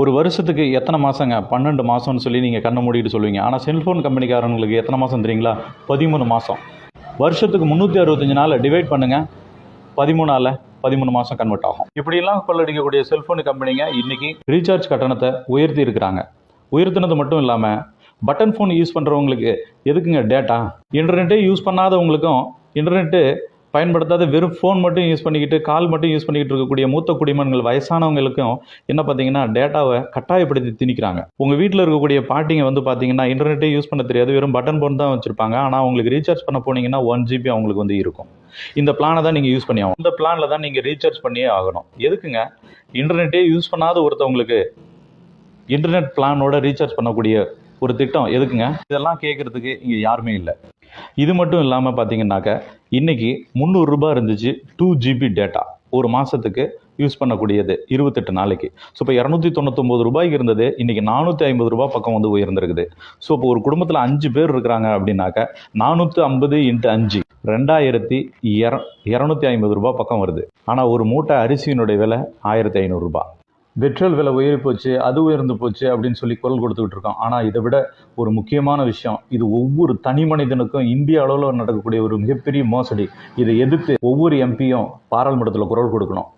ஒரு வருஷத்துக்கு எத்தனை மாதங்க பன்னெண்டு மாதம்னு சொல்லி நீங்கள் கண்ணை மூடிட்டு சொல்லுவீங்க. ஆனால் செல்ஃபோன் கம்பெனிக்காரங்களுக்கு எத்தனை மாதம் தெரியுங்களா? பதிமூணு மாதம் வருஷத்துக்கு முந்நூற்றி அறுபத்தஞ்சு நாள் டிவைட் பண்ணுங்கள் பதிமூணால் பதிமூணு மாதம் கன்வெர்ட் ஆகும். இப்படியெல்லாம் கொள்ளடிக்கக்கூடிய செல்ஃபோன் கம்பெனிங்க இன்றைக்கி ரீசார்ஜ் கட்டணத்தை உயர்த்தி இருக்கிறாங்க. உயர்த்தினது மட்டும் இல்லாமல் பட்டன் ஃபோன் யூஸ் பண்ணுறவங்களுக்கு எதுக்குங்க டேட்டா இன்டர்நெட்டே யூஸ் பண்ணாதவங்களுக்கும் இன்டர்நெட்டு பயன்படுத்தாத வெறும் ஃபோன் மட்டும் யூஸ் பண்ணிக்கிட்டு கால் மட்டும் யூஸ் பண்ணிக்கிட்டு இருக்கக்கூடிய மூத்த குடிமகன்கள் வயசானவங்களுக்கும் என்ன பார்த்தீங்கன்னா டேட்டாவை கட்டாயப்படுத்தி திணிக்கிறாங்க. உங்கள் வீட்டில் இருக்கக்கூடிய பாட்டிங்க வந்து பார்த்தீங்கன்னா இன்டர்நெட்டே யூஸ் பண்ண தெரியாது. வெறும் பட்டன் ஃபோன் தான் வச்சுருப்பாங்க. ஆனால் அவங்களுக்கு ரீசார்ஜ் பண்ண போனீங்கன்னா ஒன் ஜிபி அவங்களுக்கு வந்து இருக்கும். இந்த பிளானை தான் நீங்கள் யூஸ் பண்ணி ஆகும் இந்த பிளானில் தான் நீங்கள் ரீசார்ஜ் பண்ணியே ஆகணும். எதுக்குங்க? இன்டர்நெட்டே யூஸ் பண்ணாத ஒருத்தவங்களுக்கு இன்டர்நெட் பிளானோட ரீசார்ஜ் பண்ணக்கூடிய ஒரு திட்டம் எதுக்குங்க? இதெல்லாம் கேட்குறதுக்கு இங்கே யாருமே இல்லை. இது மட்டும் இல்லாமல் பார்த்தீங்கன்னாக்க இன்றைக்கி முந்நூறுரூபா இருந்துச்சு டூ ஜிபி டேட்டா ஒரு மாதத்துக்கு யூஸ் பண்ணக்கூடியது இருபத்தெட்டு நாளைக்கு. ஸோ இப்போ இரநூத்தி தொண்ணூத்தொம்பது ரூபாய்க்கு இருந்தது இன்றைக்கி நானூற்றி ஐம்பது ரூபாய் பக்கம் வந்து உயர்ந்திருக்குது. ஸோ இப்போ ஒரு குடும்பத்தில் அஞ்சு பேர் இருக்கிறாங்க அப்படின்னாக்க நானூற்றி ஐம்பது இன்ட்டு அஞ்சு ரெண்டாயிரத்தி இர இரநூத்தி ஐம்பது ரூபாய் பக்கம் வருது. ஆனால் ஒரு மூட்டை அரிசியினுடைய விலை ஆயிரத்தி ஐநூறுரூபா பெட்ரோல் விலை உயரி போச்சு அது உயர்ந்து போச்சு அப்படின்னு சொல்லி குரல் கொடுத்துக்கிட்டு இருக்கோம். ஆனால் இதை விட ஒரு முக்கியமான விஷயம் இது ஒவ்வொரு தனி மனிதனுக்கும் இந்திய அளவில் நடக்கக்கூடிய ஒரு மிகப்பெரிய மோசடி. இதை எதிர்த்து ஒவ்வொரு எம்பியும் பாராளுமன்றத்தில் குரல் கொடுக்கணும்.